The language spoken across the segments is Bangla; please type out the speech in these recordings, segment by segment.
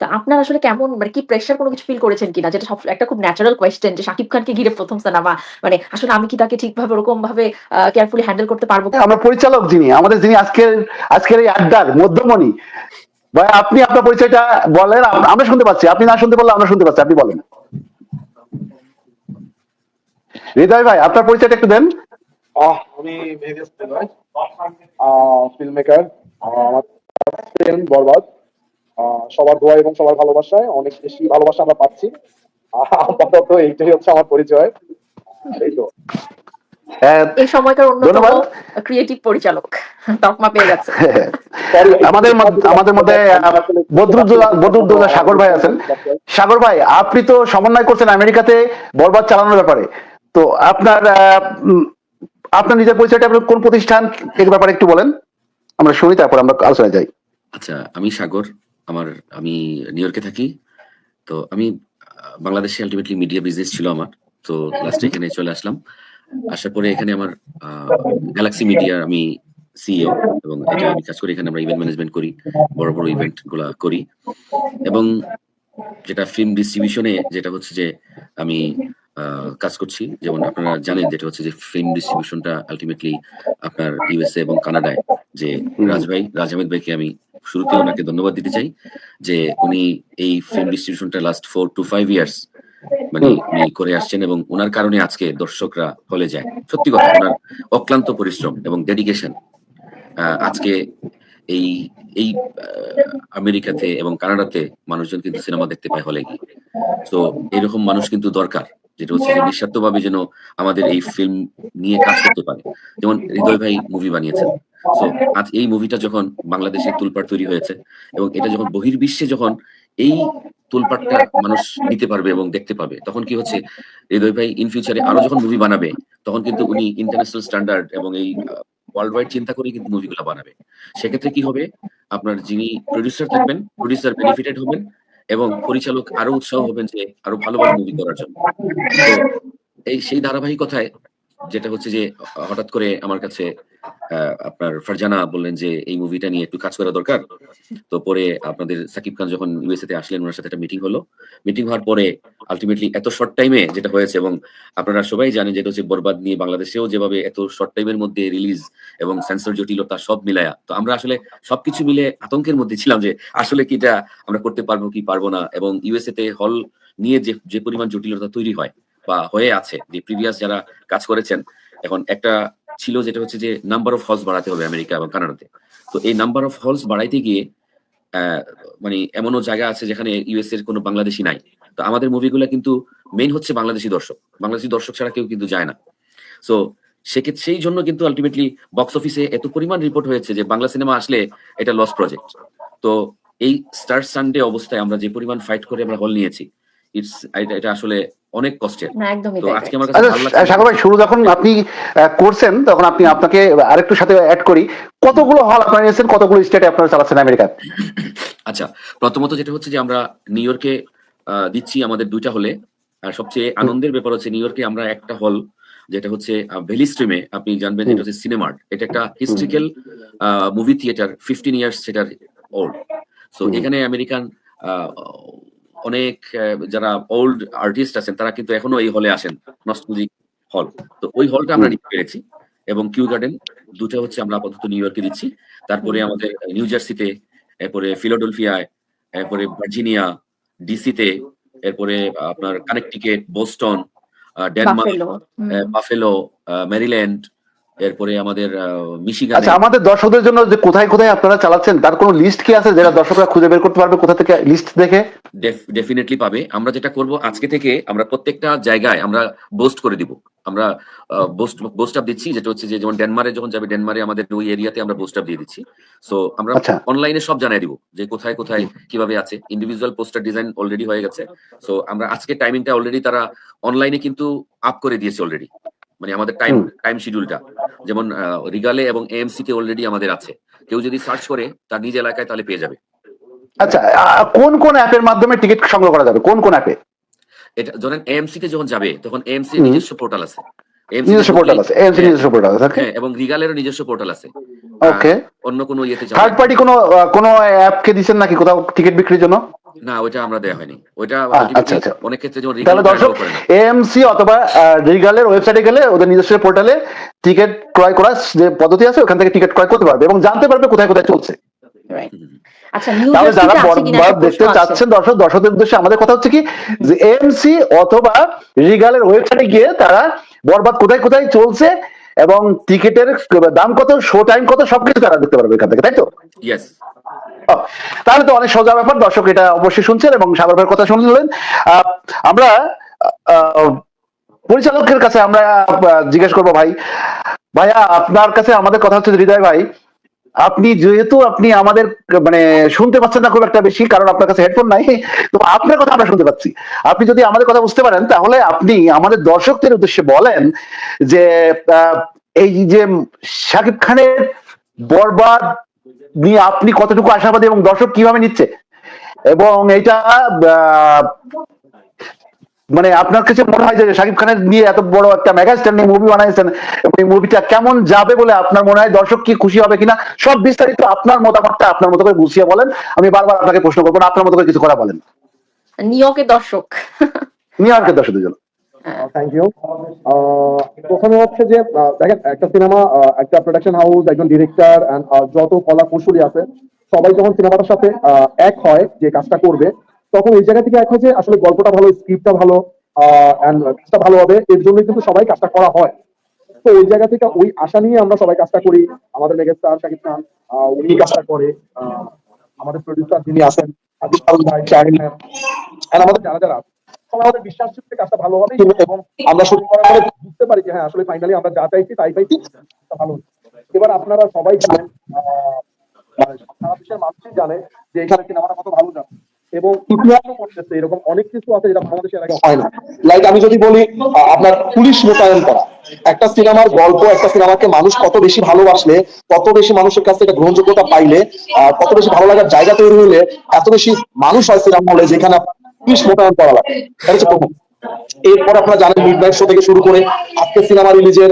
তো আপনার আসলে কেমন মানে কি প্রেশার কোনো কিছু ফিল করেছেন কিনা? যেটা সব একটা খুব ন্যাচারাল কোয়েশ্চেন যে শাকিব খানকে ঘিরে ১ম সিনেমা। মানে আসলে আমি কি তাকে ঠিকভাবে ওরকম ভাবে কেয়ারফুলি হ্যান্ডেল করতে পারব? আমরা পরিচালক যিনি, আমাদের যিনি আজকের আজকের এই আড্ডার মধ্যমণি। ভাই আপনি আপনার পরিচয়টা বলেন। আমরা শুনতে পাচ্ছি। আপনি না শুনতে পারলে আমরা শুনতে পাচ্ছি। আপনি বলেন। হৃদয় ভাই আপনার পরিচয়টা একটু দেন। আমি ফিল্ম মেকার আমার ফিল্ম বরবাদ সবার দোয়া এবং সবার ভালোবাসায় অনেক বেশি ভালোবাসা আমরা পাচ্ছি। আপাতত এইটাই হচ্ছে আমার পরিচয়। এই তো। হ্যাঁ, এই সময়কার অন্যতম ক্রিয়েটিভ পরিচালক। তকমা পেয়ে গেছে। আমাদের আমাদের মধ্যে সাগর ভাই আছেন। সাগর ভাই আপনি তো সমন্বয় করছেন আমেরিকাতে বরবাদ চালানোর ব্যাপারে। তো আপনার আহ, আপনার নিজের পরিচয়টা আপনার কোন প্রতিষ্ঠান এর ব্যাপারে একটু বলেন। আমরা শুনি তারপর আমরা আলোচনায় যাই। আচ্ছা আমি সাগর। আমার, আমি নিউ ইয়র্কে থাকি, তো আমি বাংলাদেশে আলটিমেটলি মিডিয়া বিজনেস ছিল আমার, তো লাস্ট এখানে চলে আসলাম। আসার পরে এখানে আমার গ্যালাক্সি মিডিয়া আমি সিইও এবং এটা আমি কাজ করি, এখানে আমরা ইভেন্ট ম্যানেজমেন্ট করি, বড় বড় ইভেন্টগুলা করি। এবং যেটা ফিল্ম ডিস্ট্রিবিউশনে যেটা হচ্ছে যে আমি কাজ করছি। যেমন আপনারা জানেন যেটা হচ্ছে যে ফিল্ম ডিস্ট্রিবিউশনটা আলটিমেটলি আপনার ইউএসএ এবং কানাডায় যে রাজ ভাই রাজ আহমেদ ভাইকে আমি শুরুতে ওনাকে ধন্যবাদ দিতে চাই যে উনি এই film ডিস্ট্রিবিউশনটা last four to five years মানে উনি করে আসছেন এবং ওনার কারণে আজকে দর্শকরা হলে যায়। সত্যি কথা ওনার অক্লান্ত পরিশ্রম এবং ডেডিকেশন আজকে এই এই আমেরিকাতে এবং কানাডাতে মানুষজন কিন্তু সিনেমা দেখতে পায় হলে গিয়ে। তো এরকম মানুষ কিন্তু দরকার। যেটা হচ্ছে নিঃস্বার্থভাবে যেন আমাদের এই ফিল্ম নিয়ে কাজ করতে পারে। যেমন হৃদয় ভাই মুভি বানিয়েছেন। তো আজ এই মুভিটা যখন বাংলাদেশে তুলপাট তৈরি হয়েছে এবং এটা যখন বহির্বিশ্বে যখন এই তুলপাটটা মানুষ নিতে পারবে এবং দেখতে পাবে, তখন কি হচ্ছে, হৃদয় ভাই ইন ফিউচারে আরও যখন মুভি বানাবে, তখন কিন্তু উনি ইন্টারন্যাশনাল স্ট্যান্ডার্ড এবং এই ওয়ার্ল্ড ওয়াইড চিন্তা করে কিন্তু মুভিগুলো বানাবে। সেক্ষেত্রে কি হবে? আপনার যিনি প্রডিউসার থাকবেন প্রডিউসার বেনিফিটেড হবেন এবং পরিচালক আরও উৎসাহ হবেন যে আরও ভালো ভালো মুভি করার জন্য। এই সেই ধারাবাহিকতায় যেটা হচ্ছে যে, হঠাৎ করে আমার কাছে আপনার ফারজানা বললেন যে এই মুভিটা নিয়ে একটু কাজ করা দরকার। তো পরে আপনাদের সাকিব খান যখন ইউএসএ তে আসলেন, ওনার সাথে একটা মিটিং হলো। মিটিং হওয়ার পরে আলটিমেটলি এত শর্ট টাইমে যেটা হয়েছে এবং আপনারা সবাই জানেন যেটা হচ্ছে বরবাদ নিয়ে বাংলাদেশেও যেভাবে এত শর্ট টাইমের মধ্যে রিলিজ এবং সেন্সর জটিলতা সব মিলায়া। তো আমরা আসলে সবকিছু মিলে আতঙ্কের মধ্যে ছিলাম যে আসলে কি এটা আমরা করতে পারব কি পারব না এবং ইউএসএ তে হল নিয়ে যে যে পরিমাণ জটিলতা তৈরি হয় বা হয়ে আছে, যে প্রিভিয়াস যারা কাজ করেছেন, এখন একটা ছিল যেটা হচ্ছে যে নাম্বার অফ হলস বাড়াতে হবে আমেরিকা এবং কানাডাতে। তো এই নাম্বার অফ হলস বাড়াইতে গিয়ে মানে এমনও জায়গা আছে যেখানে ইউএস এর কোনো বাংলাদেশি নাই। তো আমাদের মুভিগুলো কিন্তু মেইন হচ্ছে বাংলাদেশি দর্শক। বাংলাদেশি দর্শক ছাড়া কেউ কিন্তু যায় না। সো সেক্ষেত্রে সেই জন্য কিন্তু আলটিমেটলি বক্স অফিসে এত পরিমাণ রিপোর্ট হয়েছে যে বাংলা সিনেমা আসলে এটা লস প্রজেক্ট তো এই স্টার সানডে অবস্থায় আমরা যে পরিমাণ ফাইট করে আমরা হল নিয়েছি ইটস এটা আসলে অনেক কষ্টের। তো আজকে আমার কাছে আচ্ছা ভালো লাগছে সাগর ভাই শুরু যখন আপনি করছেন তখন আপনি আপনাকে আরেকটু সাথে অ্যাড করি। কতগুলো হল আপনারা নিয়েছেন কতগুলো স্টেটে আপনারা চালাচ্ছেন আমেরিকা আচ্ছা প্রথমত যেটা হচ্ছে যে আমরা নিউ ইয়র্কে দিচ্ছি আমাদের দুইটা হলে আর সবচেয়ে আনন্দের ব্যাপার হচ্ছে নিউ ইয়র্কে আমরা একটা হল যেটা হচ্ছে ভ্যালি স্ট্রিমে আপনি জানবেন যেটা হচ্ছে সিনেমার্ট এটা একটা historical movie theatre fifteen years সেটার ওল্ড সো এখানে আমেরিকান অনেক যারা ওল্ড আর্টিস্ট আছেন তারা কিন্তু এখনও এই হলে আসেন নস্টালজিক হল তো ওই হলটা আমরা। নিতে পেরেছি এবং কিউ গার্ডেন দুটো হচ্ছে আমরা আপাতত নিউ ইয়র্কে দিচ্ছি তারপরে আমাদের নিউ জার্সিতে এরপরে ফিলাডেলফিয়ায় এরপরে ভার্জিনিয়া ডিসিতে এরপরে আপনার Connecticut Boston Denmark. Buffalo Maryland এরপরে আমাদের মিশিগান আচ্ছা আমাদের দর্শকদের জন্য যে কোথায় কোথায় আপনারা চালাচ্ছেন তার কোনো লিস্ট কি আছে যেটা দর্শকরা খুঁজে বের করতে পারবে কোথা থেকে লিস্ট দেখে? ডেফিনেটলি পাবে। আমরা যেটা করব আজকে থেকে আমরা প্রত্যেকটা জায়গায় আমরা বোস্ট করে দিব। আমরা বোস্ট বোস্ট আপ দিচ্ছি যেটা হচ্ছে যে যেমন ডেনমার্কে যখন যাবে ডেনমার্কে আমাদের ওই এরিয়াতে আমরা বোস্ট আপ দিয়ে দিচ্ছি। সো আমরা আচ্ছা। অনলাইনে সব জানিয়ে দিব যে কোথায় কোথায় কীভাবে আছে। ইন্ডিভিজুয়াল পোস্টার ডিজাইন অলরেডি হয়ে গেছে। সো আমরা আজকে টাইমিংটা অলরেডি তারা অনলাইনে কিন্তু আপ করে দিয়েছে অলরেডি মানে আমাদের টাইম টাইম শিডিউলটা যেমন রিগালে এবং এএমসি তে অলরেডি আমাদের আছে। কেউ যদি সার্চ করে তার নিজ এলাকায় তাহলে পেয়ে যাবে। আচ্ছা কোন কোন অ্যাপের মাধ্যমে টিকিট সংগ্রহ করা যাবে? কোন কোন অ্যাপে এটা ধরেন এএমসি তে যখন যাবে তখন এএমসি। নিজস্ব পোর্টাল আছে। নিজস্ব পোর্টাল আছে এমসি হ্যাঁ, নিজস্ব পোর্টাল আছে হ্যাঁ এবং রিগালেরও নিজস্ব পোর্টাল আছে। ওকে অন্য কোনো ইয়েতে যাবে থার্ড পার্টি কোনো কোনো অ্যাপকে দিচ্ছেন নাকি কোথাও টিকিট বিক্রির জন্য? না ওইটা আমরা দেয়া হয়নি। ওইটা আচ্ছা, আচ্ছা। অনেক ক্ষেত্রে যেমন তাহলে দর্শক এএমসি অথবা রিগালের ওয়েবসাইটে গেলে ওদের নিজস্ব পোর্টালে টিকিট ক্রয় করার যে পদ্ধতি আছে ওখান থেকে টিকিট ক্রয় করতে পারবে এবং জানতে পারবে কোথায় কোথায় চলছে. আচ্ছা তাহলে যারা দেখতে চাচ্ছেন দর্শক দর্শকদের উদ্দেশ্যে আমাদের কথা হচ্ছে কি যে এএমসি অথবা রিগালের ওয়েবসাইটে গিয়ে তারা বরবাদ কোথায় কোথায় চলছে এবং টিকিটের দাম কত শো টাইম কত সবকিছু তারা দেখতে পারবে এখান থেকে তাই তো? ইয়েস তাহলে তো অনেক সোজা ব্যাপার, দর্শক এটা অবশ্যই শুনছেন এবং সাগর ভাইয়ের কথা শুনলেন আমরা পরিচালকের কাছে আমরা জিজ্ঞেস করব ভাই, ভাইয়া, আপনার কাছে আমাদের কথা হচ্ছে হৃদয় ভাই, আপনি যেহেতু আপনি আমাদের মানে শুনতে পাচ্ছেন না খুব একটা বেশি, কারণ আপনার কাছে হেডফোন নাই, তো আপনার কথা আমরা শুনতে পাচ্ছি। আপনি যদি আমাদের কথা বুঝতে পারেন, তাহলে আপনি আমাদের দর্শকদের উদ্দেশ্যে বলেন যে এই যে শাকিব খানের বরবাদ নিয়ে আপনি কতটুকু আশাবাদী এবং দর্শক কীভাবে নিচ্ছে? এবং এটা আহ, মানে আপনার কাছে মনে হয় যে শাকিব খানের নিয়ে এত বড় একটা মেগা স্ট্যান্ডিং মুভি বানাইছেন এবং এই মুভিটা কেমন যাবে বলে আপনার মনে হয়? দর্শক কি খুশি হবে কিনা? সব বিস্তারিত আপনার মতামতটা আপনার মতো করে গুছিয়ে বলেন। আমি বারবার আপনাকে প্রশ্ন করব না, আপনার মতো করে কিছু করা বলেন। নিয়োগের দর্শক। নিউ ইয়র্কের দর্শকদের জন্য থ্যাংক ইউ প্রথমে হচ্ছে যে দেখেন একটা সিনেমা একটা প্রোডাকশন হাউস একজন ডিরেক্টর যত কলা কৌশলী আছে সবাই যখন সিনেমাটার সাথে এক হয় যে কাজটা করবে তখন এই জায়গা থেকে এক হয় যে আসলে গল্পটা ভালো স্ক্রিপ্টটা ভালো কাজটা ভালো হবে এর জন্যই কিন্তু সবাই কাজটা করা হয়। তো ওই জায়গা থেকে ওই আশা নিয়ে আমরা সবাই কাজটা করি। আমাদের মেগাস্টার শাকিব খান উনি কাজটা করে আমাদের প্রডিউসার যিনি আছেন আদিল ভাই ম্যাম আমাদের যারা যারা আছে, আমাদের বিশ্বাস ছিল কাজটা ভালো হবে এবং আমরা শুটিং করার পরে বুঝতে পারি যে হ্যাঁ আসলে ফাইনালি আমরা যা চাইছি তাই পাইছি। ভালো এবার আপনারা সবাই জানেন মানে সারা দেশের মানুষই জানে যে এখানে সিনেমাটা কত ভালো যাবে এবং ইতিহাসও করতেছে এরকম অনেক কিছু আছে যেটা বাংলাদেশের আগে হয় না লাইক আমি যদি বলি আপনার পুলিশ মোতায়েন করা। একটা সিনেমার গল্প একটা সিনেমাকে মানুষ কত বেশি ভালোবাসলে কত বেশি মানুষের কাছ থেকে গ্রহণযোগ্যতা পাইলে কত বেশি ভালো লাগার জায়গা তৈরি হলে এত বেশি মানুষ হয় সিনেমা হলে যেখানে আপনার পুলিশ করা লাগে। এটা হচ্ছে এরপর আপনারা জানেন মিড নাইট শো থেকে শুরু করে আজকে সিনেমা রিলিজের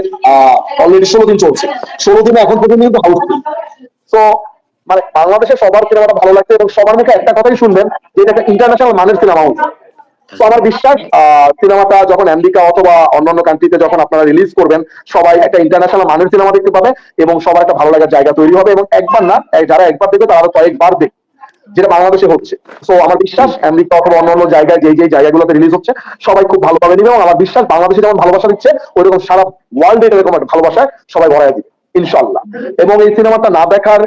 অলরেডি ষোলো দিন চলছে। ষোলো দিনে এখন পর্যন্ত কিন্তু হাউসফুল তো মানে বাংলাদেশে সবার সিনেমাটা ভালো লাগছে এবং সবার মুখে একটা কথাই শুনবেন যে এটা একটা ইন্টারন্যাশনাল মানের সিনেমা হচ্ছে তো আমার বিশ্বাস আহ, সিনেমাটা যখন আমেরিকা অথবা অন্যান্য কান্ট্রিতে যখন আপনারা রিলিজ করবেন সবাই একটা ইন্টারন্যাশনাল মানের সিনেমা দেখতে পাবে এবং সবার একটা ভালো লাগার জায়গা তৈরি হবে এবং একবার না যারা একবার দেখবে তারা কয়েকবার দেখবে। যেটা বাংলাদেশে হচ্ছে। তো আমার বিশ্বাস আমেরিকা অথবা অন্য অন্য জায়গায় যেই যেই জায়গাগুলোতে রিলিজ হচ্ছে, সবাই খুব ভালোভাবে নিবে এবং আমার বিশ্বাস, বাংলাদেশে যেমন ভালোবাসা দিচ্ছে, ওইরকম সারা ওয়ার্ল্ডে এরকম একটা ভালোবাসায় সবাই ভরাই দিবে ইনশাল্লাহ এবং এই সিনেমাটা না দেখার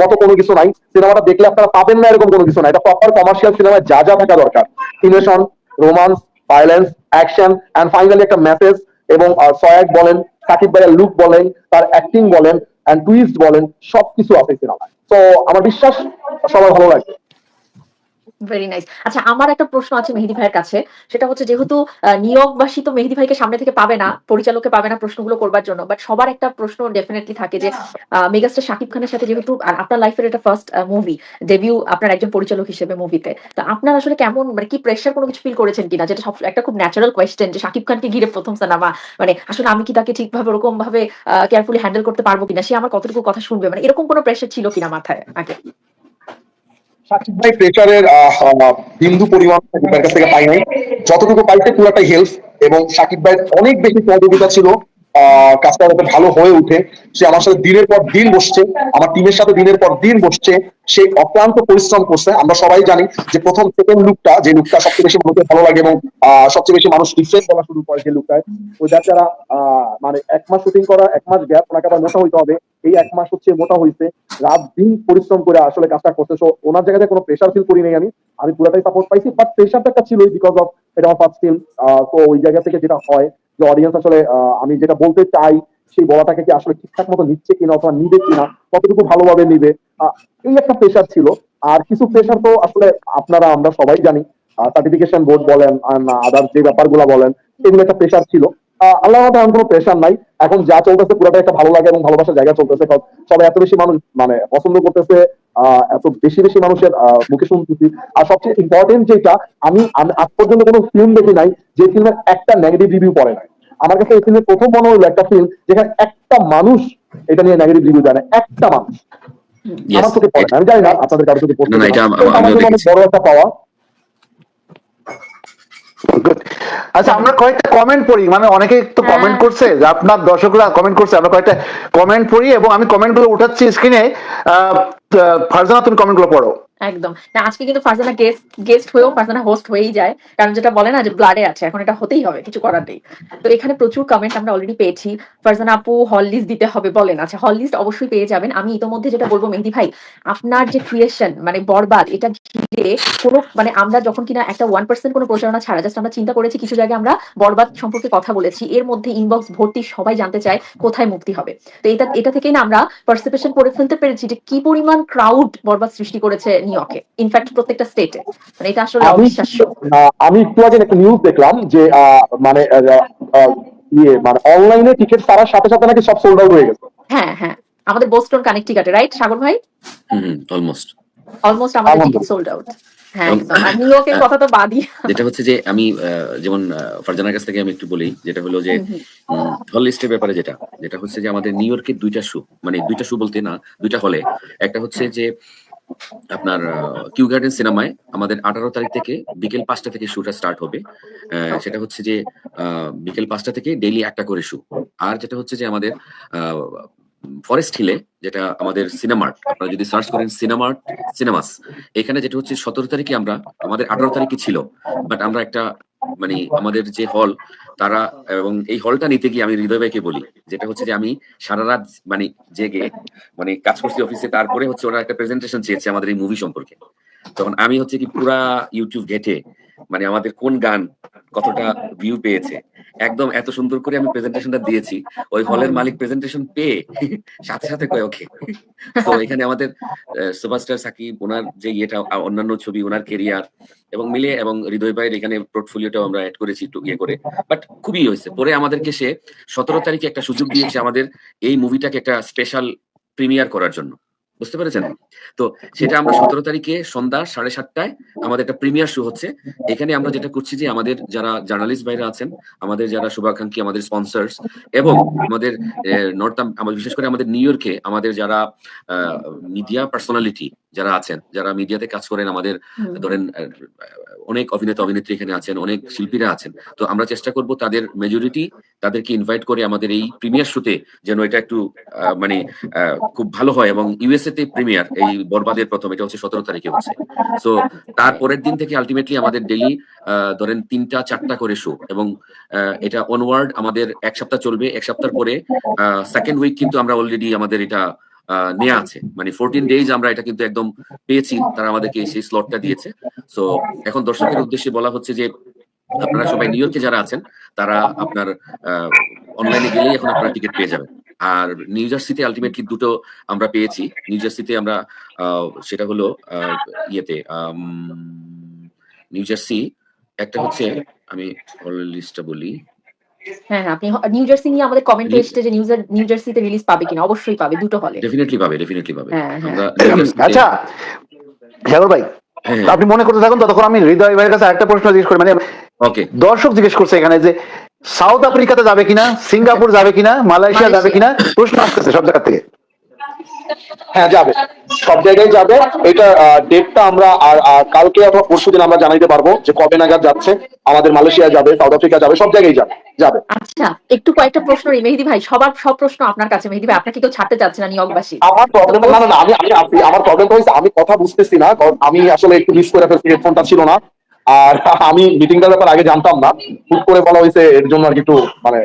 মতো কোনো কিছু নাই। সিনেমাটা দেখলে আপনারা পাবেন না এরকম কোনো কিছু নাই। এটা প্রপার কমার্শিয়াল সিনেমায় যা যা থাকা দরকার। Emotion romance violence action and finally একটা মেসেজ এবং সয়াক বলেন সাকিব ভাইয়ের লুক বলেন, তার অ্যাক্টিং বলেন এন্ড টুইস্ট বলেন, সবকিছু আছে সিনেমায়। তো আমার বিশ্বাস সবার ভালো লাগবে। ভেরি নাইস আচ্ছা আমার একটা প্রশ্ন আছে মেহেদি ভাইয়ের কাছে। সেটা হচ্ছে যেহেতু নিয়োগবাসী তো মেহেদি ভাইকে সামনে থেকে পাবে না পরিচালকে পাবে না প্রশ্নগুলো করবার জন্য বাট সবার একটা প্রশ্ন ডেফিনেটলি থাকে যে মেগাস্টার শাকিব খানের সাথে যেহেতু আর আপনার লাইফের এটা ফার্স্ট মুভি ডেবিউ আপনার একজন পরিচালক হিসেবে মুভিতে তো আপনার আসলে কেমন মানে কি প্রেশার কোনো কিছু ফিল করেছেন কিনা? যেটা সব একটা খুব ন্যাচারাল কোয়েশ্চেন যে শাকিব খানকে ঘিরে প্রথম সিনেমা মানে আসলে আমি কি তাকে ঠিকভাবে ওরকম ভাবে কেয়ারফুলি হ্যান্ডেল করতে পারব কিনা? সে আমার কতটুকু কথা শুনবে? মানে এরকম কোনো প্রেশার ছিল কিনা মাথায় আগে? সাকিব ভাই প্রেশারের বিন্দু পরিমাণ সাকিব ভাইয়ের কাছ থেকে পাই নাই। যতটুকু পাইছে পুরোটাই হেল্প এবং সাকিব ভাইয়ের অনেক বেশি সহযোগিতা ছিল। কাজটা যাতে ভালো হয়ে উঠে সে আমার সাথে দিনের পর দিন বসছে, আমার টিমের সাথে দিনের পর দিন বসছে। সে অক্লান্ত পরিশ্রম করছে। আমরা সবাই জানি যে প্রথম সেকেন্ড লুকটা যে লুকটা সবচেয়ে বেশি মানুষের ভালো লাগে এবং সবচেয়ে বেশি মানুষ ডিফারেন্ট বলা শুরু করে যে লুকটায় ওই যারা মানে এক মাস শুটিং করা এক মাস গ্যাপ ওনাকে আবার মোটা হইতে হবে। এই এক মাস হচ্ছে মোটা হইছে। রাত দিন পরিশ্রম করে আসলে কাজটা করতে So, ওনার জায়গাতে কোনো প্রেশার ফিল করি নাই আমি। আমি পুরোটাই সাপোর্ট পাইছি বাট প্রেশারটা একটা ছিল বিকজ অফ এটা আমার ফার্স্ট ফিল্ম তো ওই জায়গা থেকে যেটা হয় যে অডিয়েন্স আসলে আমি যেটা বলতে চাই সেই বলাটাকে কি আসলে ঠিকঠাক মতো নিচ্ছে কিনা অথবা নিবে কিনা কতটুকু ভালোভাবে নিবে এই একটা প্রেশার ছিল। আর কিছু প্রেশার তো আসলে আপনারা আমরা সবাই জানি। সার্টিফিকেশন বোর্ড বলেন আদার যে ব্যাপারগুলো বলেন এগুলো একটা প্রেশার ছিল। আহ, আল্লাহর মধ্যে কোনো প্রেশার নাই। এখন যা চলতেছে পুরোটা একটা ভালো লাগে এবং ভালোবাসার জায়গা চলতেছে কারণ সবাই এত বেশি মানুষ মানে পছন্দ করতেছে এত বেশি বেশি মানুষের মুখে শুনতেছি। আর সবচেয়ে ইম্পর্টেন্ট যেটা আমি আজ পর্যন্ত কোনো ফিল্ম দেখি নাই যে ফিল্মের একটা নেগেটিভ রিভিউ পড়ে নাই। আমার কাছে এই ফিল্মের প্রথম মনে হলো একটা ফিল্ম যেখানে একটা মানুষ এটা নিয়ে নেগেটিভ রিভিউ জানে একটা মানুষ। আমার চোখে পড়ে আমি জানি না আপনাদের কারও চোখে পড়ে বড় একটা পাওয়া। আচ্ছা আমরা কয়েকটা কমেন্ট পড়ি মানে অনেকে তো হ্যাঁ। কমেন্ট করছে যে আপনার দর্শকরা কমেন্ট করছে আমরা কয়েকটা কমেন্ট পড়ি এবং আমি কমেন্টগুলো উঠাচ্ছি স্ক্রিনে ফারজানা তুমি কমেন্টগুলো পড়ো। একদম। না, আজকে কিন্তু ফারজানা গেস্ট গেস্ট হয়েও ফারজানা হোস্ট হয়েই যায়। কারণ যেটা বলে না যে ব্লাডে আছে, এখন এটা হতেই হবে, কিছু করার নেই। তো এখানে প্রচুর কমেন্ট আমরা অলরেডি পেয়েছি। ফারজানা আপু হল লিস্ট দিতে হবে বলেন আচ্ছা হল লিস্ট অবশ্যই পেয়ে যাবেন। আমি ইতোমধ্যে যেটা বলব, মেহেদি ভাই, আপনার যে ক্রিয়েশন মানে বরবাদ, এটা ঘিরে কোনো মানে আমরা যখন কিনা একটা ওয়ান পার্সেন্ট কোনো প্রচারণা ছাড়া জাস্ট আমরা চিন্তা করেছি, কিছু জায়গায় আমরা বরবাদ সম্পর্কে কথা বলেছি। এর মধ্যে ইনবক্স ভর্তি সবাই জানতে চায় কোথায় মুক্তি হবে। তো এটা এটা থেকেই না আমরা পার্সিপেশন করে ফেলতে পেরেছি যে কি পরিমাণ ক্রাউড বরবাদ সৃষ্টি করেছে নিউইয়র্কে ইনফ্যাক্ট প্রত্যেকটা স্টেটে মানে এটা আসলে অবিশ্বাস্য। আমি একটু আগে একটা নিউজ দেখলাম যে মানে ইয়ে মানে অনলাইনে টিকিট ছাড়ার সাথে সাথে নাকি সব সোল্ড আউট হয়ে গেছে। হ্যাঁ হ্যাঁ। আমাদের বোস্টন কানেক্টিকাটে রাইট সাগর ভাই? হুম অলমোস্ট অলমোস্ট আমাদের টিকিট সোল্ড আউট হ্যাঁ একদম। আর নিউইয়র্কের কথা তো বাদই। যেটা হচ্ছে যে আমি আহ, যেমন ফারজানার কাছ থেকে আমি একটু বলি যেটা হলো যে। হল লিস্টের ব্যাপারে যেটা যেটা হচ্ছে যে আমাদের নিউ ইয়র্কের দুইটা শো মানে দুইটা শো বলতে না দুইটা হলে একটা হচ্ছে যে আপনার কিউ গার্ডেন সিনেমায় আমাদের আঠারো তারিখ থেকে বিকেল পাঁচটা থেকে শুটা স্টার্ট হবে। সেটা হচ্ছে যে বিকেল পাঁচটা থেকে ডেইলি একটা করে শো আর যেটা হচ্ছে যে আমাদের ফরেস্ট হিলে যেটা আমাদের সিনেমার্ট আপনারা যদি সার্চ করেন সিনেমার্ট সিনেমাস এখানে যেটা হচ্ছে সতেরো তারিখে আমরা আমাদের আঠারো তারিখে ছিল বাট আমরা একটা মানে আমাদের যে হল তারা এবং এই হলটা নিতে গিয়ে আমি হৃদয় ভাইকে বলি, যেটা হচ্ছে যে আমি সারা রাত মানে জেগে মানে কাজ করছি অফিসে তারপরে হচ্ছে ওরা একটা প্রেজেন্টেশন চেয়েছে আমাদের এই মুভি সম্পর্কে। তখন আমি হচ্ছে কি পুরা ইউটিউব ঘেটে মানে আমাদের কোন গান কতটা ভিউ পেয়েছে। একদম এত সুন্দর করে আমি প্রেজেন্টেশনটা দিয়েছি। ওই হলের মালিক প্রেজেন্টেশন পেয়ে সাথে সাথে কয়, ওকে। তো এখানে আমাদের সুপারস্টার সাকিব, ওনার যে ইয়েটা অন্যান্য ছবি, ওনার কেরিয়ার এবং মিলে এবং হৃদয় ভাইয়ের এখানে পোর্টফোলিওটাও আমরা অ্যাড করেছি একটু ইয়ে করে। বাট খুবই হয়েছে। পরে আমাদেরকে সে সতেরো তারিখে একটা সুযোগ দিয়েছে আমাদের এই মুভিটাকে একটা স্পেশাল প্রিমিয়ার করার জন্য। বুঝতে পেরেছেন? তো সেটা আমরা সতেরো তারিখে সন্ধ্যা সাড়ে সাতটায় আমাদের একটা প্রিমিয়ার শো হচ্ছে। এখানে আমরা যেটা করছি যে আমাদের যারা জার্নালিস্ট বাইরে আছেন, আমাদের যারা শুভাকাঙ্ক্ষী, আমাদের স্পন্সার্স এবং আমাদের নর্থ আমাদের, বিশেষ করে আমাদের নিউ ইয়র্কে আমাদের যারা মিডিয়া পার্সোনালিটি যারা আছেন যারা মিডিয়াতে কাজ করেন আমাদের ধরেন অনেক অভিনেতা অভিনেত্রী এখানে আছেন অনেক শিল্পীরা আছেন। তো আমরা চেষ্টা করব তাদের মেজরিটি তাদেরকে ইনভাইট করে আমাদের এই প্রিমিয়ার শুতে যেন এটা একটু মানে খুব ভালো হয় এবং ইউএসএ তে প্রিমিয়ার এই বরবাদের প্রথম এটা হচ্ছে সতেরো তারিখে হচ্ছে। সো তারপরের দিন থেকে আলটিমেটলি আমাদের ডেলি ধরেন তিনটা চারটা করে শো এবং এটা অনওয়ার্ড আমাদের এক সপ্তাহ চলবে। এক সপ্তাহ পরে সেকেন্ড উইক কিন্তু আমরা অলরেডি আমাদের এটা নেওয়া আছে। মানে ফোরটিন ডেজ আমরা এটা কিন্তু একদম পেয়েছি, তারা আমাদেরকে সেই স্লটটা দিয়েছে। সো এখন দর্শকের উদ্দেশ্যে বলা হচ্ছে যে, আপনারা সবাই নিউ ইয়র্কে যারা আছেন, তারা আপনার অনলাইনে গেলেই এখন আপনারা টিকিট পেয়ে যাবেন। আর নিউ জার্সিতে আলটিমেটলি দুটো আমরা পেয়েছি। নিউ জার্সিতে আমরা সেটা হলো ইয়েতে নিউ জার্সি একটা হচ্ছে, আমি লিস্টটা বলি। হ্যাঁ হ্যাঁ আপনি নিউ জার্সি নিয়ে আমাদের কমেন্ট এসেছে যে নিউজার নিউ জার্সিতে রিলিজ পাবে কিনা অবশ্যই পাবে দুটো হলে। ডেফিনেটলি পাবে ডেফিনেটলি পাবে। হ্যাঁ, হ্যাঁ। আচ্ছা হ্যালো ভাই। হ্যাঁ। আপনি মনে করতে থাকুন ততক্ষণ আমি হৃদয় ভাইয়ের কাছে একটা প্রশ্ন জিজ্ঞেস করি। মানে ওকে দর্শক জিজ্ঞেস করছে এখানে যে সাউথ আফ্রিকাতে যাবে কিনা সিঙ্গাপুর যাবে কিনা মালয়েশিয়া যাবে কিনা? প্রশ্ন আসতেছে সব জায়গা থেকে। হ্যাঁ যাবে। সব জায়গায় যাবে। এটা ডেটটা আমরা আর কালকে অথবা পরশু দিন আমরা জানাইতে পারব যে কবে নাগাদ যাচ্ছে। আমাদের মালয়েশিয়া যাবে সাউথ আফ্রিকা যাবে সব জায়গায় যাবে যাবে। আচ্ছা একটু কয়েকটা প্রশ্ন মেহেদি ভাই সবার সব প্রশ্ন আপনার কাছে। মেহেদি ভাই আপনাকে কেউ ছাড়তে চাচ্ছে না নিয়োগবাসী? আমার প্রবলেম না না আমি আমি আমার প্রবলেমটা হয়েছে আমি কথা বুঝতেছি না কারণ আমি আসলে একটু মিস করে ফেলছি হেডফোনটা ছিল না। আর আমি মিটিংটার ব্যাপার আগে জানতাম না। হুট করে বলা হয়েছে এর জন্য আর কি একটু মানে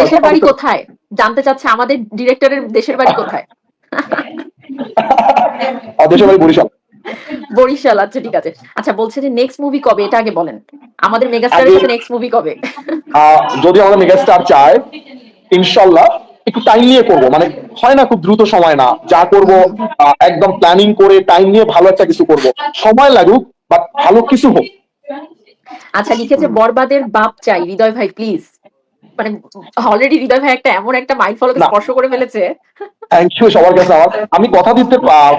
দেশের বাড়ি কোথায়? জানতে চাচ্ছে আমাদের ডিরেক্টরের দেশের বাড়ি কোথায়? আর দেশের বাড়ি বরিশাল। বরিশাল আচ্ছা ঠিক আছে। আচ্ছা বলছে যে নেক্সট মুভি কবে? এটা আগে বলেন। আমাদের মেগাস্টারের নেক্সট মুভি কবে? যদি আমাদের মেগাস্টার চায় ইনশাল্লাহ একটু টাইম নিয়ে করব। মানে হয় না খুব দ্রুত সময় না যা করব একদম প্ল্যানিং করে টাইম নিয়ে ভালো একটা কিছু করব। সময় লাগুক বাট ভালো কিছু হোক। আচ্ছা লিখেছে বরবাদের বাপ চাই। হৃদয় ভাই প্লিজ মানে অলরেডি হৃদয় ভাই একটা এমন একটা মাইন্ড ফলোকে স্পর্শ করে ফেলেছে। থ্যাংক ইউ সবার কাছে আমার। আমি কথা দিতে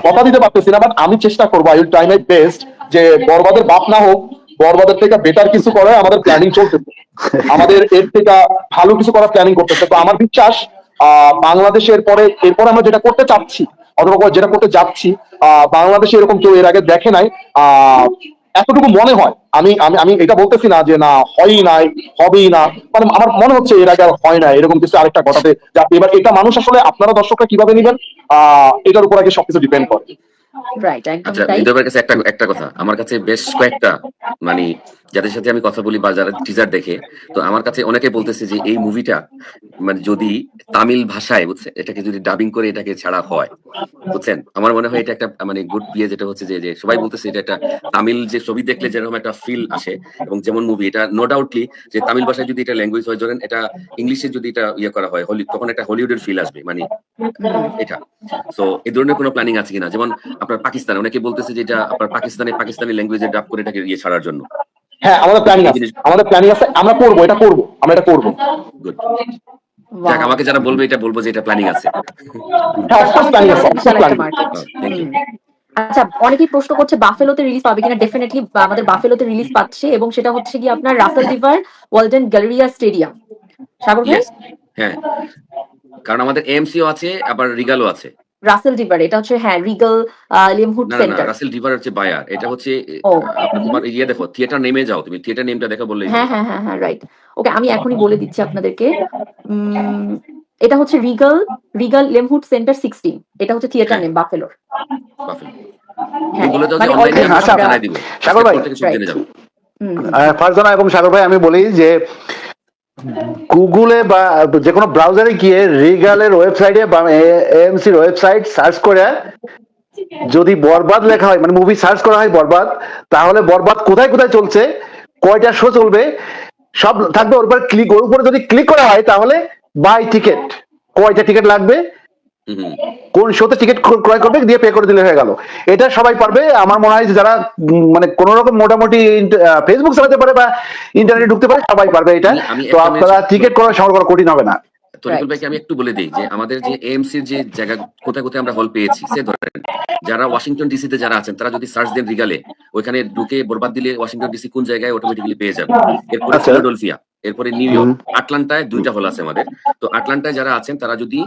কথা দিতে পারতেছি না বাট আমি চেষ্টা করব I will try my best যে বরবাদের বাপ না হোক বরবাদের থেকে বেটার কিছু করে আমাদের প্ল্যানিং চলতেছে আমাদের এর থেকে ভালো কিছু করার প্ল্যানিং করতেছে তো আমার বিশ্বাস আহ, বাংলাদেশের পরে এরপরে আমরা যেটা করতে চাচ্ছি অথবা যেটা করতে যাচ্ছি আহ, বাংলাদেশে এরকম কেউ এর আগে দেখে নাই আহ, এতটুকু মনে হয়, আমি আমি আমি এটা বলতেছি না যে না, হয়ই নাই, হবেই না মানে আমার মনে হচ্ছে এর আগে আর হয় না এরকম কিছু আরেকটা ঘটাতে। এবার এটা মানুষ আসলে আপনারা দর্শকরা কীভাবে নেবেন? আহ, এটার উপর আগে সবকিছু ডিপেন্ড করে। রাইট একদম আচ্ছা তাই। কাছে একটা একটা কথা। আমার কাছে বেশ কয়েকটা মানে যাদের সাথে আমি কথা বলি বা যারা টিজার দেখে তো আমার কাছে অনেকে বলতেছে যে এই মুভিটা মানে যদি তামিল ভাষায় বুঝছে এটাকে যদি ডাবিং করে এটাকে ছাড়া হয় বুঝছেন? আমার মনে হয় এটা একটা মানে গুড যেটা হচ্ছে যে সবাই বলতেছে এটা একটা তামিল যে ছবি দেখলে যেরকম একটা ফিল আসে এবং যেমন মুভি এটা নো ডাউটলি যে তামিল ভাষায় যদি এটা ল্যাঙ্গুয়েজ হয় ধরেন এটা ইংলিশে যদি এটা ইয়ে করা হয় হলি তখন একটা হলিউডের ফিল আসবে মানে এটা। সো এই ধরনের কোনো প্ল্যানিং আছে কিনা? যেমন আপনার পাকিস্তান অনেকে বলতেছে যে এটা আপনার পাকিস্তানে পাকিস্তানি ল্যাঙ্গুয়েজে ডাব করে এটাকে ইয়ে ছাড়ার জন্য। হ্যাঁ আমাদের প্ল্যানিং আছে। আমাদের প্ল্যানিং আছে আমরা করব এটা করব আমরা এটা করব। গুড যাক আমাকে যারা বলবে এটা বলব যে এটা প্ল্যানিং আছে। হ্যাঁ প্ল্যানিং আছে থ্যাংক ইউ আচ্ছা অনেকেই প্রশ্ন করছে বাফেলোতে রিলিজ পাবে কিনা। ডেফিনেটলি আমাদের বাফেলোতে রিলিজ পাচ্ছে এবং সেটা হচ্ছে কি আপনার Russell River Walden Galleria stadium. Sagar ভাই? হ্যাঁ। কারণ আমাদের এমসিও আছে আবার রিগালও আছে। রাসেল রিভার এটা হচ্ছে হ্যাঁ রিগল লিমহুড না না, না সেন্টার রাসেল রিভার হচ্ছে বায়ার এটা হচ্ছে তোমার ইয়ে দেখো থিয়েটার নেমে যাও তুমি থিয়েটার নেমটা দেখো বললেই হ্যাঁ হ্যাঁ হ্যাঁ হ্যাঁ রাইট ওকে আমি এখনই বলে দিচ্ছি আপনাদেরকে উম, এটা হচ্ছে রিগল রিগল লেমহুড সেন্টার সিক্সটিন এটা হচ্ছে থিয়েটার নেম বাফেলোর সাগর ভাই। ফারজানা এবং সাগর ভাই আমি বলি যে গুগলে বা যে কোনো ব্রাউজারে গিয়ে রিগালের ওয়েবসাইটে বা এএমসির ওয়েবসাইট সার্চ করে যদি বরবাদ লেখা হয় মানে মুভি সার্চ করা হয় বরবাদ, তাহলে বরবাদ কোথায় কোথায় চলছে, কয়টা শো চলবে, সব থাকবে ওর উপর ক্লিক ওর উপরে যদি ক্লিক করা হয়, তাহলে বাই টিকিট কয়টা টিকিট লাগবে। কোন শোতে টিকিট ক্রয় করবে দিয়ে পে করে দিলে হয়ে গেল। এটা সবাই পারবে। আমার মনে হয় যে যারা মানে কোন রকম মোটামুটি ফেসবুক চালাতে পারে বা ইন্টারনেটে ঢুকতে পারে সবাই পারবে এটা। তো আপনারা টিকিট করা সংগ্রহ করা কঠিন হবে না। তো নিকুল ভাইকে আমি একটু বলে দিই যে আমাদের যে এএমসির যে জায়গা কোথায় কোথায় আমরা হল পেয়েছি সে ধরেন যারা ওয়াশিংটন ডিসিতে যারা আছেন তারা যদি সার্চ দেন রিগালে ওইখানে ঢুকে বরবাদ দিলে ওয়াশিংটন ডিসি কোন জায়গায় অটোমেটিক্যালি পেয়ে যাবে। এরপরে আচ্ছা। ফিলাডেলফিয়া এরপরে নিউ ইয়র্ক আটলান্টায় দুইটা হল আছে আমাদের। তো আটলান্টায় যারা আছেন তারা যদি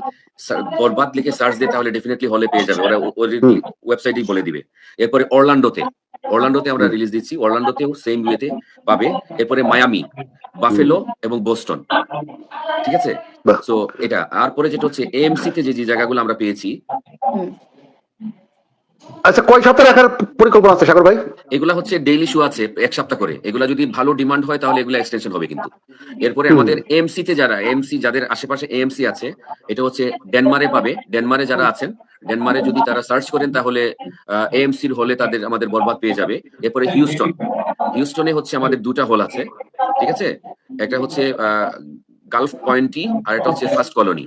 বরবাদ লিখে সার্চ দেয় তাহলে ডেফিনেটলি হলে পেয়ে যাবে। ওরা ওর ওয়েবসাইটেই বলে দিবে। এরপরে অরল্যান্ডোতে অরল্যান্ডোতে আমরা রিলিজ দিচ্ছি। অরল্যান্ডোতেও সেম ওয়েতে পাবে। এরপরে মায়ামি বাফেলো এবং বোস্টন। ঠিক আছে। সো এটা। আর পরে যেটা হচ্ছে এএমসি তে যে যে জায়গাগুলো আমরা পেয়েছি। আচ্ছা কয় সপ্তাহ রাখার পরিকল্পনা আছে সাগর ভাই? এগুলা হচ্ছে ডেইলি শো আছে এক সপ্তাহ করে। এগুলা যদি ভালো ডিমান্ড হয় তাহলে এগুলো এক্সটেনশন হবে কিন্তু। এরপরে আমাদের এমসি তে যারা এমসি যাদের আশেপাশে এমসি আছে এটা হচ্ছে ডেনমারে পাবে। ডেনমারে যারা আছেন ডেনমারে যদি তারা সার্চ করেন তাহলে এএমসির হলে তাদের আমাদের বরবাদ পেয়ে যাবে। এরপরে হিউস্টন হিউস্টনে হচ্ছে আমাদের দুটা হল আছে ঠিক আছে? একটা হচ্ছে গালফ পয়েন্টি আর একটা হচ্ছে ফার্স্ট কলোনি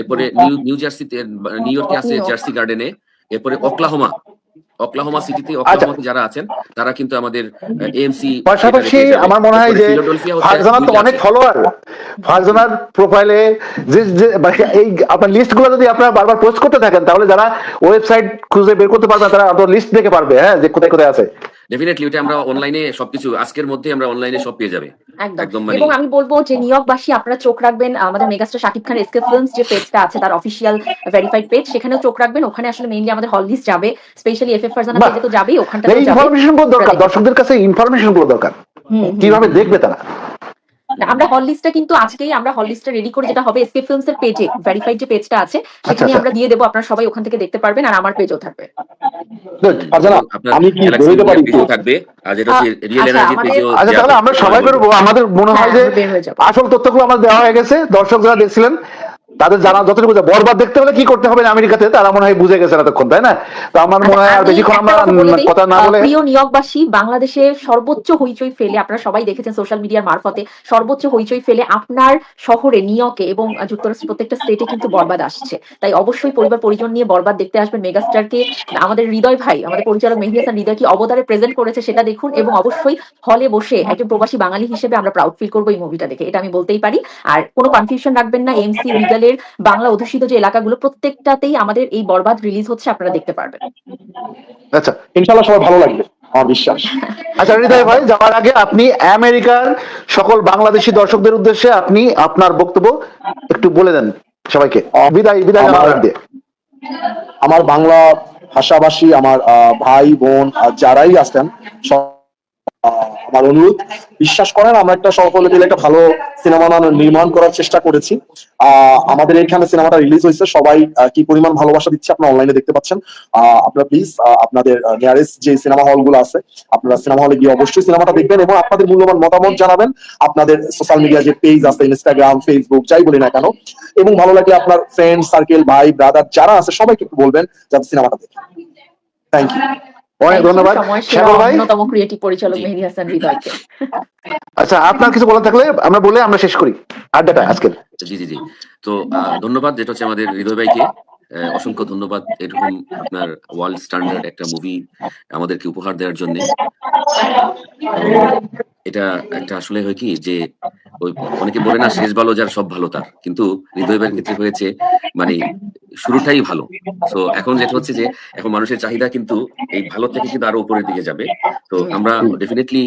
এরপরে নিউ নিউ জার্সিতে নিউ ইয়র্কে আছে জার্সি গার্ডেনে এরপরে অক্লাহোমা অক্লাহোমা সিটিতে অক্লাহোমাতে যারা আছেন তারা কিন্তু আমাদের এমসি পাশাপাশি আমার মনে হয় যে ফারজানার তো অনেক ফলোয়ার ফারজানার প্রোফাইলে যে মানে এই আপনার লিস্টগুলো যদি আপনারা বারবার পোস্ট করতে থাকেন তাহলে যারা ওয়েবসাইট খুঁজে বের করতে পারবে তারা তারা লিস্ট দেখে পারবে হ্যাঁ যে কোথায় কোথায় আছে। ডেফিনেটলি ওটা আমরা অনলাইনে সবকিছু আজকের মধ্যে আমরা অনলাইনে সব পেয়ে যাবে। একদম। মানে এবং আমি বলব যে নিয়োগবাসী আপনারা চোখ রাখবেন আমাদের megastar Shakib Khan SK films যে পেজটা আছে তার অফিসিয়াল ভেরিফাইড পেজ সেখানেও চোখ রাখবেন। ওখানে আসলে মেইনলি আমাদের হল লিস্ট যাবে স্পেশালি এফ এফ ফারজানা পেজে তো যাবেই ওখানটা যাবে। ইনফরমেশনগুলো দরকার দর্শকদের কাছে ইনফরমেশনগুলো দরকার। কীভাবে দেখবে তারা? আমরা হল লিস্টটা কিন্তু আজকেই আমরা হল লিস্টটা রেডি করে যেটা হবে এসকে ফিল্মস এর পেজে ভেরিফাইড যে পেজটা আছে সেখানে আচ্ছা। আমরা দিয়ে দেবো আপনারা সবাই ওখান থেকে দেখতে পারবেন আর আমার পেজও থাকবে। আমি কি বলতে পারি পেজও থাকবে আর যেটা রিয়েল আচ্ছা, এনার্জি পেজও আচ্ছা তাহলে আমরা সবাই বেরোবো আমাদের মনে হয় যে হ্যাঁ, যাব। আসল তথ্যগুলো আমার দেওয়া হয়ে গেছে দর্শক যারা দেখছিলেন। তাদের জানা যতটুকু বরবাদ দেখতে হলে কি করতে হবে আমেরিকাতে? তারা মনে হয় বুঝে গেছে এতক্ষণ তাই না? তো আমার মনে হয় আর বেশিক্ষণ আমরা কথা না বলে প্রিয় নিয়োগবাসী বাংলাদেশে সর্বোচ্চ হইচই ফেলে আপনারা সবাই দেখেছেন সোশ্যাল মিডিয়ার মারফতে সর্বোচ্চ হইচই ফেলে আপনার শহরে নিয়কে এবং যুক্তরাষ্ট্রের প্রত্যেকটা স্টেটে কিন্তু বরবাদ আসছে। তাই অবশ্যই পরিবার পরিজন নিয়ে বরবাদ দেখতে আসবেন মেগাস্টারকে। আমাদের হৃদয় ভাই আমাদের পরিচালক মেহেদি হাসান হৃদয় কি অবতারে প্রেজেন্ট করেছে সেটা দেখুন এবং অবশ্যই হলে বসে একজন প্রবাসী বাঙালি হিসেবে আমরা প্রাউড ফিল করব এই মুভিটা দেখে এটা আমি বলতেই পারি। আর কোনো কনফিউশন রাখবেন না এমসি রিগালের বাংলা অধ্যুষিত যে এলাকাগুলো প্রত্যেকটাতেই আমাদের এই বরবাদ রিলিজ হচ্ছে আপনারা দেখতে পারবেন। আচ্ছা ইনশাল্লাহ সবার ভালো লাগবে আমার বিশ্বাস। আচ্ছা হৃদয় ভাই যাওয়ার আগে আপনি আমেরিকার সকল বাংলাদেশি দর্শকদের উদ্দেশ্যে আপনি আপনার বক্তব্য একটু বলে দেন সবাইকে। বিদায় বিদায় আমার- দিয়ে। আমার বাংলা ভাষাভাষী আমার আহ, ভাই বোন যারাই আহ, আমার অনুরোধ। বিশ্বাস করেন আমরা একটা সকলে মিলে একটা ভালো সিনেমা নির্মাণ করার চেষ্টা করেছি। আহ, আমাদের এখানে সিনেমাটা রিলিজ হয়েছে। সবাই কি পরিমাণ ভালোবাসা দিচ্ছে আপনারা অনলাইনে দেখতে পাচ্ছেন। আহ, আপনারা প্লিজ আপনাদের নিয়ারেস্ট যে সিনেমা হলগুলো আছে আপনারা সিনেমা হলে গিয়ে অবশ্যই সিনেমাটা দেখবেন এবং আপনাদের মূল্যবান মতামত জানাবেন। আপনাদের সোশ্যাল মিডিয়া যে পেজ আছে ইনস্টাগ্রাম ফেসবুক যাই বলি না কেন। এবং ভালো লাগলে আপনার ফ্রেন্ড সার্কেল ভাই ব্রাদার যারা আছে সবাইকে একটু বলবেন যাতে সিনেমাটা দেখে। থ্যাংক ইউ অনেক ধন্যবাদ। ভাই? অন্যতম ক্রিয়েটিভ পরিচালক মেহেদি হাসান হৃদয়কে। আচ্ছা আপনার কিছু বলার থাকলে আমরা বলে আমরা শেষ করি। আড্ডাটা আজকে জি জি জি। তো ধন্যবাদ যেটা হচ্ছে আমাদের হৃদয় ভাইকে। অসংখ্য ধন্যবাদ এরকম আপনার ওয়ার্ল্ড স্ট্যান্ডার্ড একটা মুভি আমাদেরকে উপহার দেওয়ার জন্য। এটা একটা আসলে হয় কি যে, ওই অনেকে বলে না, শেষ ভালো যার, সব ভালো তার। কিন্তু হৃদয় ক্ষেত্রে হয়েছে মানে শুরুটাই ভালো। তো এখন যেটা হচ্ছে যে, এখন মানুষের চাহিদা কিন্তু এই ভালো থেকে কিন্তু আরও উপরের দিকে যাবে। তো আমরা ডেফিনেটলি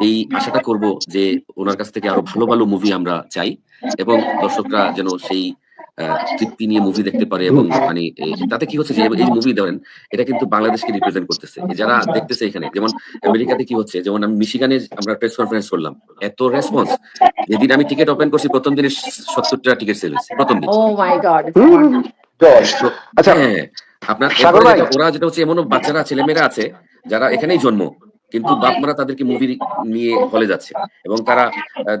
এই আশাটা করব যে, ওনার কাছ থেকে আরও ভালো ভালো মুভি আমরা চাই এবং দর্শকরা যেন সেই তৃপ্তি নিয়ে মুভি দেখতে পারে এবং মানে তাতে কি হচ্ছে যে এই মুভি ধরেন এটা কিন্তু বাংলাদেশকে রিপ্রেজেন্ট করতেছে। যারা দেখতেছে এখানে যেমন আমেরিকাতে কি হচ্ছে যেমন আমি মিশিগানে আমরা প্রেস কনফারেন্স করলাম এত রেসপন্স যেদিন আমি টিকিট ওপেন করছি প্রথম দিনে সত্তরটা টিকিট সেল হয়েছে প্রথম দিন। ও মাই গড হুম, দশ। আচ্ছা। হ্যাঁ আপনার ওরা যেটা হচ্ছে এমনও বাচ্চারা ছেলেমেয়েরা আছে যারা এখানেই জন্ম। কিন্তু বাপ মারা তাদেরকে মুভি নিয়ে হলে যাচ্ছে। এবং তারা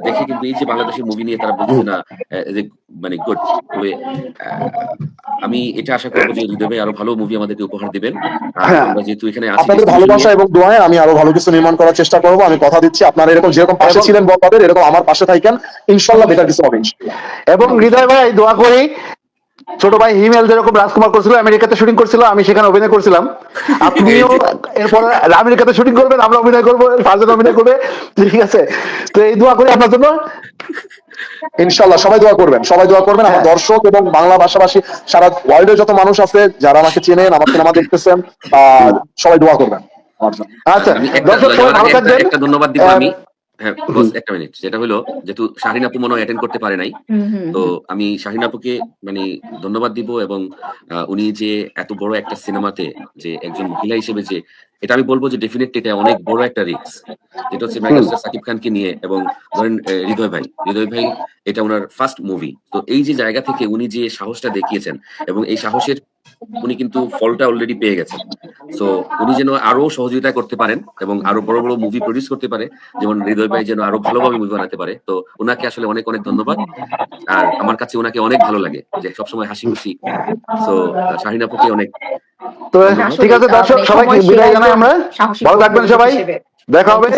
দেখে কিন্তু এই যে বাংলাদেশের মুভি নিয়ে তারা বলছে না যে মানে গুড তবে আমি এটা আশা করব যে হৃদয় আরও ভালো মুভি আমাদেরকে উপহার দিবেন। হ্যাঁ। আমরা যেহেতু এখানে আছি আপনাদের ভালোবাসা এবং দোয়ায় আমি আরও ভালো কিছু নির্মাণ করার চেষ্টা করব। আমি কথা দিচ্ছি আপনারা এরকম যেরকম পাশে ছিলেন বলবাদের এরকম আমার পাশে থাকেন। ইনশাল্লাহ বেটার কিছু হবে এবং হৃদয় ভাই দোয়া করি ছোট ভাই হিমেল যেরকম রাজকুমার করছিল আমেরিকাতে শুটিং করছিল আমি সেখানে অভিনয় করছিলাম। আপনিও এরপর আমেরিকাতে শুটিং করবেন আমরা অভিনয় করব ফারজান অভিনয় করবে ঠিক আছে? তো এই দোয়া করি আপনার জন্য। ইনশাল্লাহ সবাই দোয়া করবেন সবাই দোয়া করবেন। আমার হ্যাঁ। দর্শক এবং বাংলা ভাষাভাষী সারা ওয়ার্ল্ডে যত মানুষ আছে যারা আমাকে চেনেন আমার সিনেমা দেখতেছেন আর সবাই দোয়া করবেন আচ্ছা দর্শক ভালো থাকবেন। একটা ধন্যবাদ দিব আমি। হ্যাঁ একটা মিনিট যেটা হলো যেহেতু শাহিন আপু মনে অ্যাটেন্ড করতে পারে নাই। তো আমি শাহিন আপুকে মানে ধন্যবাদ দিব এবং উনি যে এত বড় একটা সিনেমাতে যে একজন মহিলা হিসেবে যে এটা আমি বলব যে ডেফিনেটলি এটা অনেক বড় একটা রিস্ক যেটা হচ্ছে মেগাস্টার সাকিব খানকে নিয়ে এবং ধরেন হৃদয় ভাই। হৃদয় ভাই এটা ওনার ফার্স্ট মুভি তো এই যে জায়গা থেকে উনি যে সাহসটা দেখিয়েছেন এবং এই সাহসের উনি কিন্তু ফলটা অলরেডি পেয়ে গেছেন। তো উনি যেন আরও সহযোগিতা করতে পারেন এবং আরও বড় বড় মুভি প্রডিউস করতে পারে, যেমন হৃদয় ভাই যেন আরও ভালোভাবে মুভি বানাতে পারে। তো ওনাকে আসলে অনেক অনেক ধন্যবাদ। আর আমার কাছে ওনাকে অনেক ভালো লাগে যে সবসময় হাসি খুশি তো শাহিন আপুকে অনেক তো ঠিক আছে, দর্শক, সবাইকে বিদায় জানাই আমরা। ভালো থাকবেন সবাই। দেখা হবে।